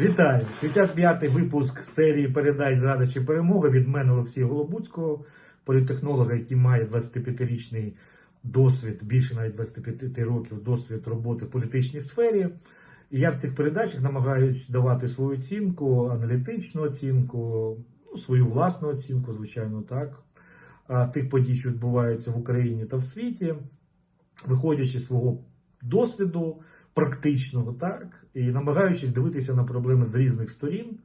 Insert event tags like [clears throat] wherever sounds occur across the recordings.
Вітаю! 65-й випуск серії передач «Зрада чи перемога від мене Олексія Голобуцького, політехнолога, який має 25-річний досвід, більше навіть 25 років досвід роботи в політичній сфері. І я в цих передачах намагаюся давати свою оцінку, аналітичну оцінку, ну, свою власну оцінку, звичайно, так, тих подій, що відбуваються в Україні та в світі, виходячи з свого досвіду практичного, так, і намагаючись дивитися на проблеми з різних сторін,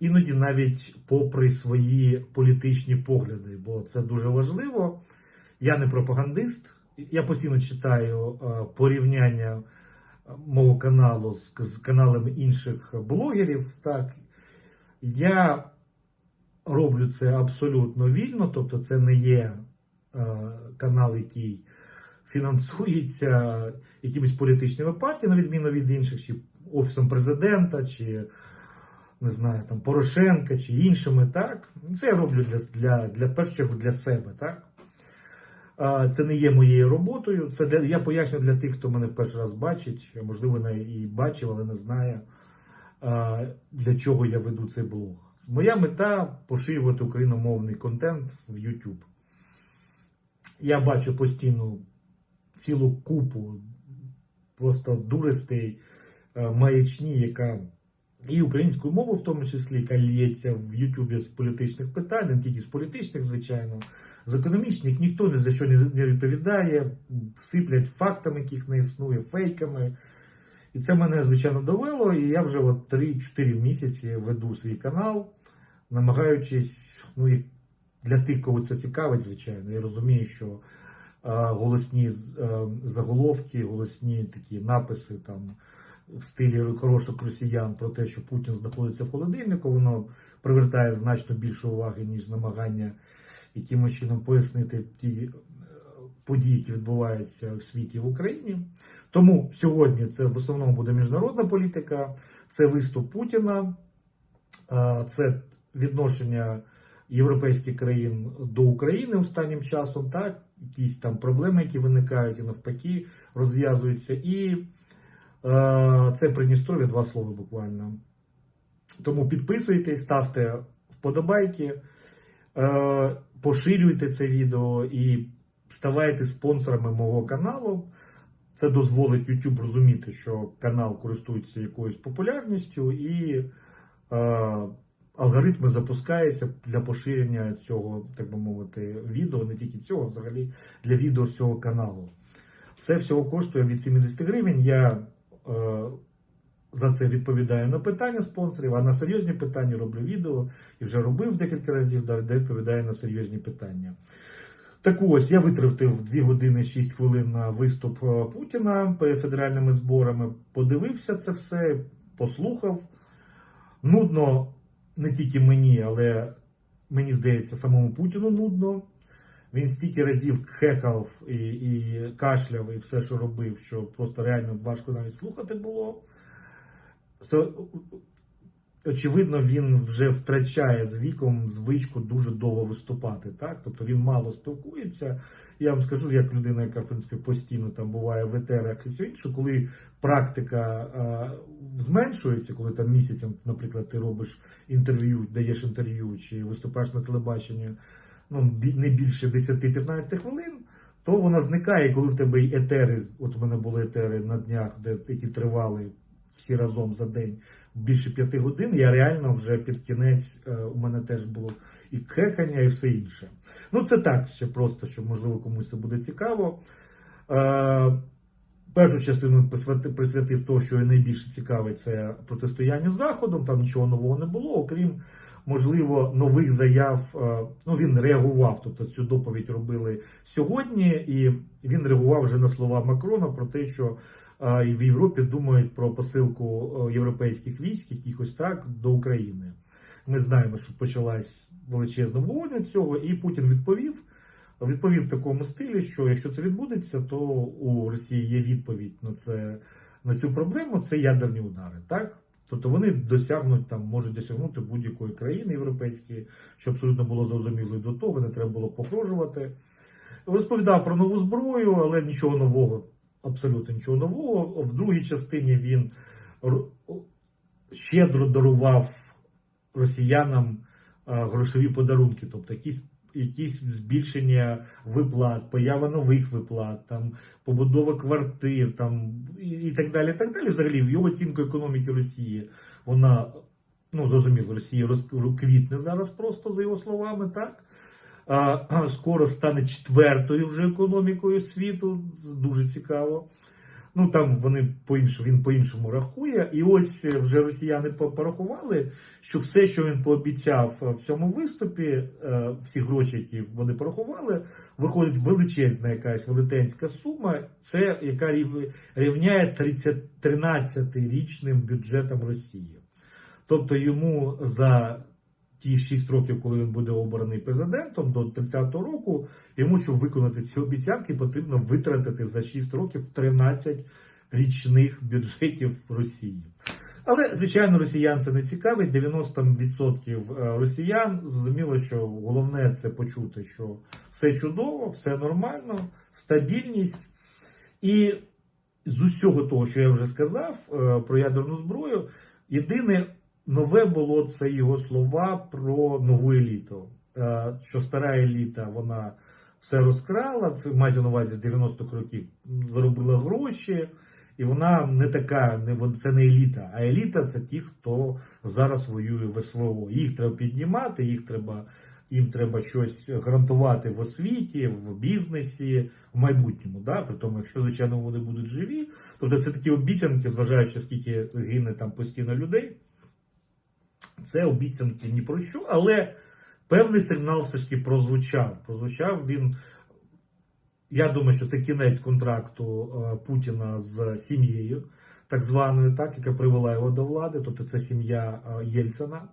іноді навіть попри свої політичні погляди, бо це дуже важливо. Я не пропагандист, я постійно читаю порівняння мого каналу з, каналами інших блогерів. Так. Я роблю це абсолютно вільно, тобто це не є канал, який фінансується якимись політичними партіями, на відміну від інших, чи Офісом президента, чи не знаю, там Порошенка, чи іншими. Так. Це я роблю для, для, для першу чергу для себе. Так. Це не є моєю роботою. Це для, я поясню для тих, хто мене в перший раз бачить, можливо, не і бачив, але не знає, для чого я веду цей блог. Моя мета поширювати україномовний контент в YouTube. Я бачу постійно цілу купу просто дуристей е, маячні, яка і українською мовою, в тому числі, яка лється в Ютубі з політичних питань, не тільки з політичних, звичайно, з економічних, ніхто ні за що не відповідає, сиплять фактами, яких не існує, фейками. І це мене, звичайно, довело. І я вже от 3-4 місяці веду свій канал, намагаючись, ну для тих, кого це цікавить, звичайно, я розумію, що голосні заголовки, голосні такі написи там в стилі хороших росіян про те, що Путін знаходиться в холодильнику, воно привертає значно більше уваги, ніж намагання якимось чином пояснити ті е, події, які відбуваються в світі в Україні. Тому сьогодні це в основному буде міжнародна політика, це виступ Путіна, це відношення європейських країн до України останнім часом, так, якісь там проблеми, які виникають і навпаки розв'язуються. І е, це Придністров'я, два слова буквально. Тому підписуйтесь, ставте вподобайки, е, поширюйте це відео і ставайте спонсорами мого каналу. Це дозволить YouTube розуміти, що канал користується якоюсь популярністю і е, алгоритми запускаються для поширення цього, так би мовити, відео, не тільки цього, взагалі для відео цього каналу. Це всього коштує від 70 гривень. Я е, за це відповідаю на питання спонсорів, а на серйозні питання роблю відео і вже робив декілька разів, де відповідаю на серйозні питання. Так ось я витратив 2 години 6 хвилин на виступ е, Путіна перед федеральними зборами. Подивився це все, послухав. Нудно не тільки мені, але мені здається, самому Путіну нудно. Він стільки разів хекав і, і кашляв, і все, що робив, що просто реально важко навіть слухати було. Це, очевидно, він вже втрачає з віком звичку дуже довго виступати. Так? Тобто він мало спілкується. Я вам скажу, як людина, яка в принципі постійно там буває в етерах і все інше, коли практика а, зменшується, коли там місяцем, наприклад, ти робиш інтерв'ю, даєш інтерв'ю чи виступаєш на телебаченні ну, не більше 10-15 хвилин, то вона зникає, коли в тебе й етери, от у мене були етери на днях, де які тривали всі разом за день більше п'яти годин. Я реально вже під кінець е, у мене теж було і кекання, і все інше. Ну, це так, ще просто, що можливо комусь це буде цікаво. Е, Першу частину присвятив того, що найбільше цікавить, це протистоянню з Заходом. Там нічого нового не було, окрім можливо нових заяв. е, Ну він реагував. Тобто цю доповідь робили сьогодні, і він реагував вже на слова Макрона про те, що і в Європі думають про посилку е, європейських військ, якихось так до України. Ми знаємо, що почалась величезна вогонь цього, і Путін відповів. Відповів в такому стилі, що якщо це відбудеться, то у Росії є відповідь на це на цю проблему. Це ядерні удари. Так, тобто вони досягнуть там, можуть досягнути будь-якої країни європейської, що абсолютно було зрозуміло до того, не треба було погрожувати. Розповідав про нову зброю, але нічого нового, абсолютно нічого нового. В другій частині він щедро дарував росіянам е, грошові подарунки, тобто якісь, якісь збільшення виплат, поява нових виплат, там, побудова квартир там, і, і так далі. Так далі. Взагалі, в його оцінку економіки Росії, вона, ну зрозуміло, Росія розквітне зараз просто за його словами, так? [clears throat] Скоро стане четвертою вже економікою світу. Дуже цікаво. Ну там вони по іншому він по-іншому рахує. І ось е, вже росіяни порахували, що все, що він пообіцяв е, в цьому виступі, е, всі гроші, які вони порахували, виходить величезна якась велетенська сума. Це яка рівняє 13-річним бюджетом Росії. Тобто йому за ті 6 років, коли він буде обраний президентом, до 30-го року, йому, щоб виконати ці обіцянки, потрібно витратити за 6 років 13 річних бюджетів Росії. Але, звичайно, росіян це не цікавить. 90% росіян зрозуміло, що головне це почути, що все чудово, все нормально, стабільність. І з усього того, що я вже сказав е, про ядерну зброю, єдине нове було це його слова про нову еліту. Е, Що стара еліта вона все розкрала, це мається на увазі з 90-х років заробила гроші, і вона не така, не це не еліта. А еліта це ті, хто зараз воює в СВО. Їх треба піднімати, їх треба. Їм треба щось гарантувати в освіті, в бізнесі, в майбутньому. Да? При тому, якщо, звичайно, вони будуть живі. Тобто це такі обіцянки, зважаючи, скільки гине там постійно людей. Це обіцянки ні про що, але певний сигнал все ж таки прозвучав. Прозвучав він. Я думаю, що це кінець контракту е, Путіна з сім'єю, так званою, так, яка привела його до влади, тобто це сім'я е, Єльцина.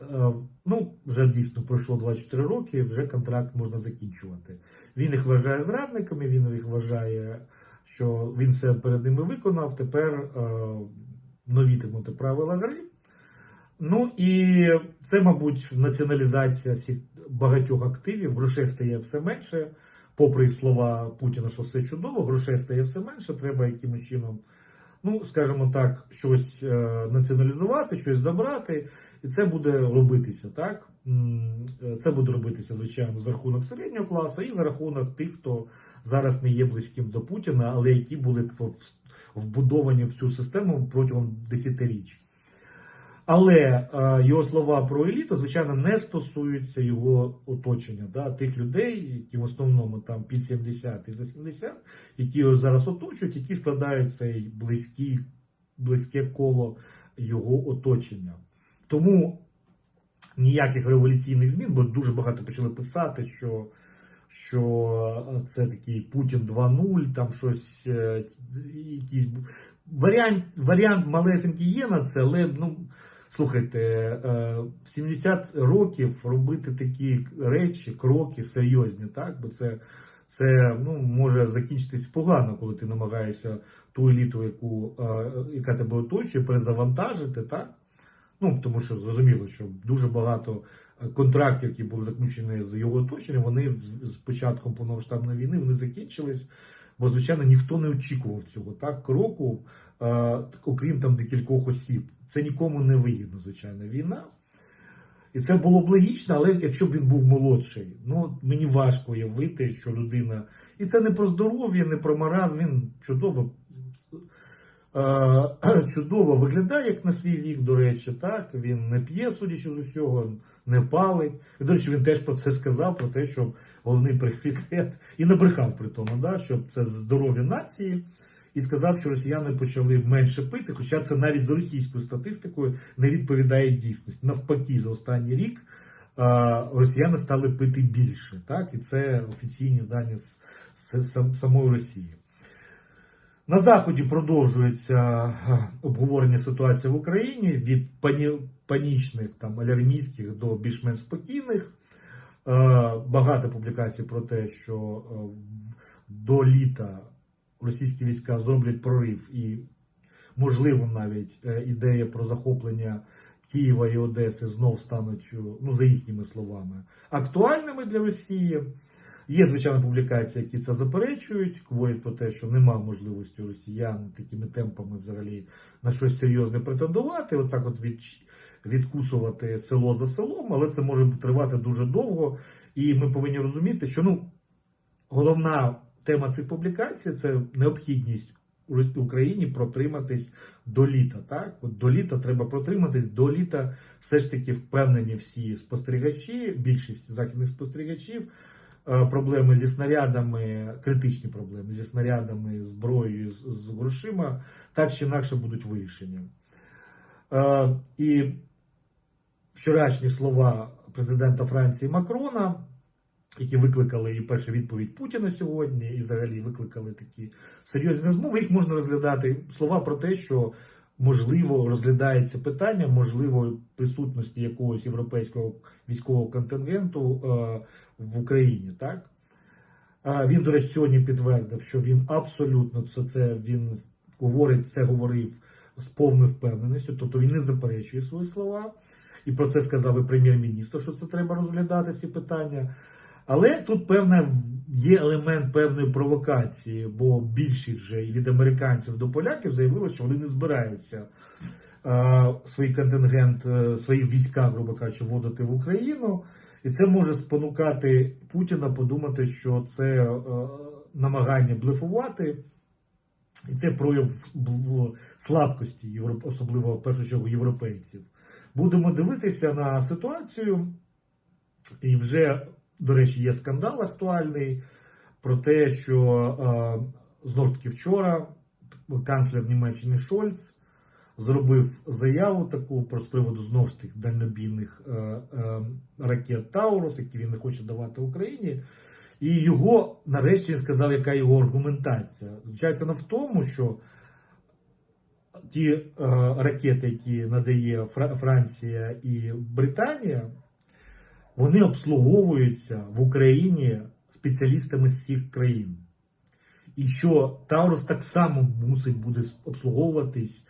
Е, Ну, вже дійсно пройшло 24 роки, вже контракт можна закінчувати. Він їх вважає зрадниками, він їх вважає, що він все перед ними виконав. Тепер новітимуть правила гри. Ну і це, мабуть, націоналізація всіх багатьох активів. Грошей стає все менше. Попри слова Путіна, що все чудово, грошей стає все менше. Треба якимось чином, ну скажімо так, щось е, націоналізувати, щось забрати, і це буде робитися. Так е, це буде робитися, звичайно, за рахунок середнього класу і за рахунок тих, хто зараз не є близьким до Путіна, але які були вбудовані в цю систему протягом десятиріч. Але е, його слова про еліту, звичайно, не стосуються його оточення, да, тих людей, які в основному там під 70 і за 70, які його зараз оточують, які складають цей близький, близьке коло його оточення. Тому ніяких революційних змін, бо дуже багато почали писати, що, що це такий Путін 2.0, там щось, е, якийсь варіант, варіант малесенький є на це, але ну. Слухайте, е, в 70 років робити такі речі, кроки серйозні, так? Бо це, це ну, може закінчитись погано, коли ти намагаєшся ту еліту, яку, е, яка тебе оточує, перезавантажити, так? Ну, тому що зрозуміло, що дуже багато е, контрактів, які були заключені з його оточенням, вони з- початком повномасштабної війни вони закінчились. Бо, звичайно, ніхто не очікував цього так кроку, е, окрім там декількох осіб. Це нікому не вигідно, звичайно, війна. І це було б логічно, але якщо б він був молодший, ну мені важко уявити, що людина. І це не про здоров'я, не про маразм, він чудово, [clears throat] чудово виглядає, як на свій вік, до речі, так. Він не п'є, судячи з усього, не палить. І, до речі, він теж про це сказав, про те, що головний пріоритет, і набрехав при тому, да, що це здоров'я нації. І сказав, що росіяни почали менше пити, хоча це навіть за російською статистикою не відповідає дійсності. Навпаки, за останній рік а, росіяни стали пити більше. Так? І це офіційні дані з самої Росії. На Заході продовжується обговорення ситуації в Україні від пані, панічних там, алярмійських до більш-менш спокійних. Е, Багато публікацій про те, що е, до літа російські війська зроблять прорив, і, можливо, навіть е, ідея про захоплення Києва і Одеси знов стануть, ну, за їхніми словами, актуальними для Росії. Є, звичайно, публікації, які це заперечують, говорять про те, що нема можливості росіян такими темпами взагалі на щось серйозне претендувати, отак от від, відкусувати село за селом, але це може тривати дуже довго. І ми повинні розуміти, що ну, головна тема цих публікацій це необхідність Україні протриматись до літа. Так? От до літа треба протриматись, до літа все ж таки впевнені всі спостерігачі, більшість західних спостерігачів. Е, Проблеми зі снарядами, критичні проблеми зі снарядами, зброєю, з, грошима, так чи інакше будуть вирішені. Е, І вчорашні слова президента Франції Макрона, які викликали і першу відповідь Путіна сьогодні, і взагалі викликали такі серйозні розмови. Їх можна розглядати слова про те, що можливо розглядається питання, можливо, присутності якогось європейського військового контингенту е, в Україні. Так він, до речі, сьогодні підтвердив, що він абсолютно це, це він говорить, це говорив з повною впевненістю, тобто він не заперечує свої слова. І про це сказав і прем'єр-міністр, що це треба розглядати ці питання. Але тут певне є елемент певної провокації, бо більшість вже від американців до поляків заявили, що вони не збираються е, свій контингент, е, свої війська, грубо кажучи, вводити в Україну. І це може спонукати Путіна подумати, що це е, намагання блефувати, і це прояв слабкості, особливо в першу чергу європейців. Будемо дивитися на ситуацію, і вже, до речі, є скандал актуальний про те, що е, знову ж таки вчора канцлер Німеччини Шольц зробив заяву таку про з приводу знову ж таки дальнобійних е, е, ракет Таурус, які він не хоче давати Україні. І його нарешті він сказав, яка його аргументація. Звичайно, вона в тому, що ті е, ракети, які надає Франція і Британія, вони обслуговуються в Україні спеціалістами з всіх країн. І що Таурус так само мусить буде обслуговуватись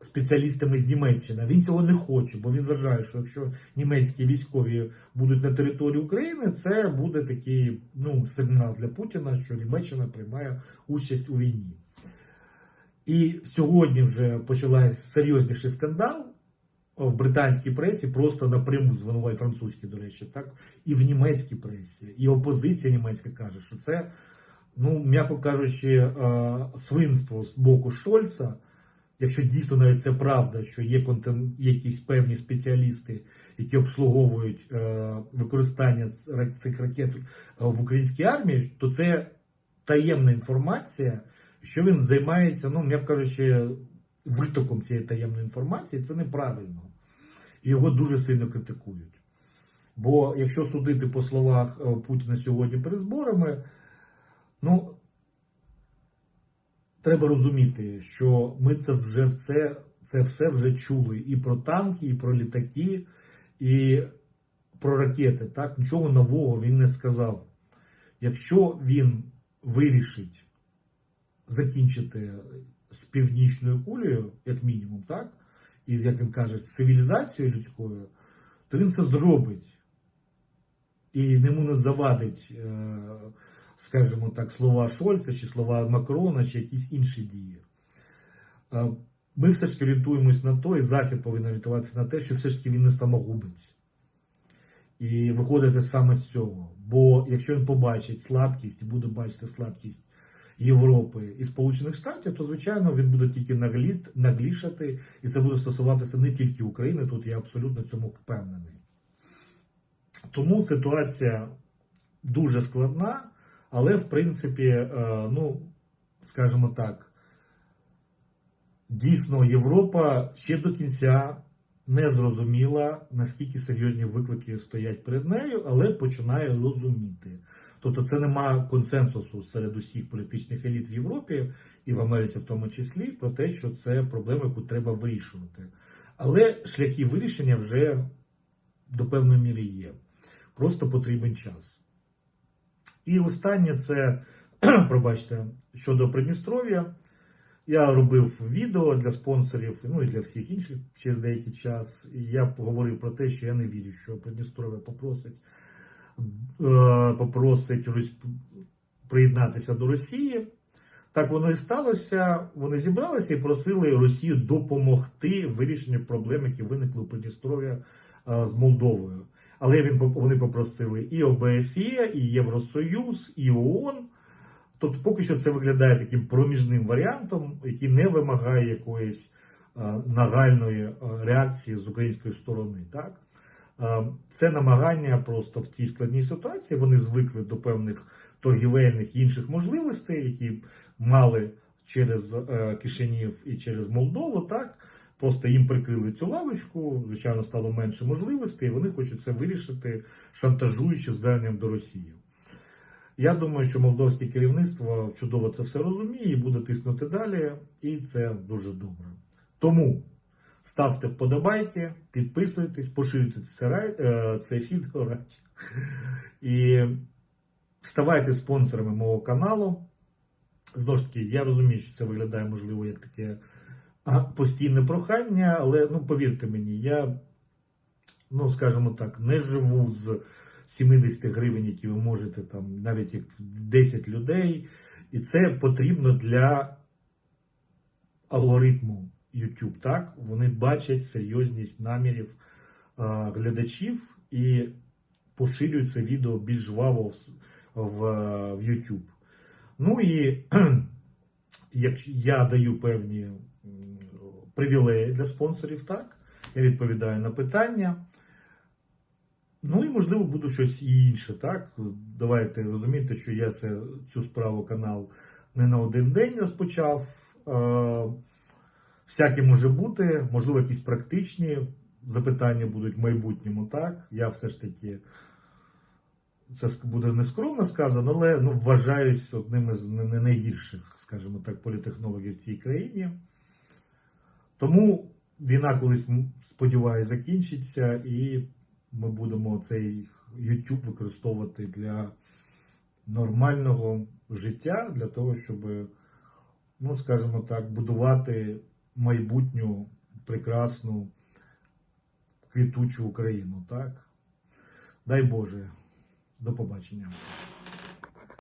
спеціалістами з Німеччини. Він цього не хоче, бо він вважає, що якщо німецькі військові будуть на території України, це буде такий ну, сигнал для Путіна, що Німеччина приймає участь у війні. І сьогодні вже почався серйозніший скандал в британській пресі, просто напряму звинувай французькій, до речі, так, і в німецькій пресі. І опозиція німецька каже, що це, ну, м'яко кажучи, свинство з боку Шольца. Якщо дійсно навіть це правда, що є контен... є якісь певні спеціалісти, які обслуговують е, використання цих ракет е, в українській армії, то це таємна інформація, що він займається, ну, м'яко кажучи, витоком цієї таємної інформації, це неправильно. Його дуже сильно критикують. Бо якщо судити по словах е, Путіна сьогодні перед зборами, ну, треба розуміти, що ми це вже все, це все вже чули і про танки, і про літаки, і про ракети. Так? Нічого нового він не сказав. Якщо він вирішить закінчити з північною кулею, як мінімум, так? І, як він каже, з цивілізацією людською, то він це зробить. І йому не завадить, е, скажімо так, слова Шольца, чи слова Макрона, чи якісь інші дії. Ми все ж таки орієнтуємось на то, і Захід повинен орієнтуватися на те, що все ж таки він не самогубець. І виходити саме з цього. Бо якщо він побачить слабкість і буде бачити слабкість Європи і Сполучених Штатів, то звичайно він буде тільки нагліт, наглішати, і це буде стосуватися не тільки України. Тут я абсолютно цьому впевнений. Тому ситуація дуже складна, але в принципі, е, ну скажімо так, дійсно Європа ще до кінця не зрозуміла, наскільки серйозні виклики стоять перед нею, але починає розуміти. Тобто це немає консенсусу серед усіх політичних еліт в Європі і в Америці в тому числі про те, що це проблема, яку треба вирішувати. Але шляхи вирішення вже до певної міри є. Просто потрібен час. І останнє це, [clears throat] пробачте, щодо Придністров'я. Я робив відео для спонсорів, ну і для всіх інших через деякий час. І я поговорив про те, що я не вірю, що Придністров'я попросить е, попросить приєднатися до Росії. Так воно і сталося. Вони зібралися і просили Росію допомогти вирішенню проблем, які виникли у Придністров'я е, з Молдовою. Але він, вони попросили і ОБСЄ, і Євросоюз, і ООН. Тобто поки що це виглядає таким проміжним варіантом, який не вимагає якоїсь е, нагальної е, реакції з української сторони. Так? Е, Це намагання просто в цій складній ситуації. Вони звикли до певних торгівельних і інших можливостей, які мали через Кишинів і через Молдову. Так? Просто їм прикрили цю лавочку, звичайно, стало менше можливостей, і вони хочуть це вирішити, шантажуючи зверненням до Росії. Я думаю, що молдовське керівництво чудово це все розуміє і буде тиснути далі, і це дуже добре. Тому ставте вподобайки, підписуйтесь, поширюйте це, рай- е, і ставайте спонсорами мого каналу. Знову ж таки, я розумію, що це виглядає, можливо, як таке постійне прохання, але ну, повірте мені, я, ну, скажімо так, не живу з 70 гривень, які ви можете там, навіть як 10 людей. І це потрібно для алгоритму YouTube. Так? Вони бачать серйозність намірів а, глядачів і поширюють це відео більш жваво в, в, в YouTube. Ну і [clears throat] як я даю певні привілеї для спонсорів, так? Я відповідаю на питання. Ну і можливо буду щось інше, так? Давайте розуміти, що я це, цю справу канал не на один день розпочав. Е, всяке може бути, можливо, якісь практичні запитання будуть в майбутньому, так? Я все ж таки, це буде нескромно сказано, але ну, вважаюсь одним із найгірших, скажімо так, політехнологів в цій країні. Тому війна колись, сподіваюся, закінчиться, і ми будемо цей YouTube використовувати для нормального життя, для того, щоб, ну, скажімо так, будувати майбутню прекрасну квітучу Україну. Так? Дай Боже, до побачення.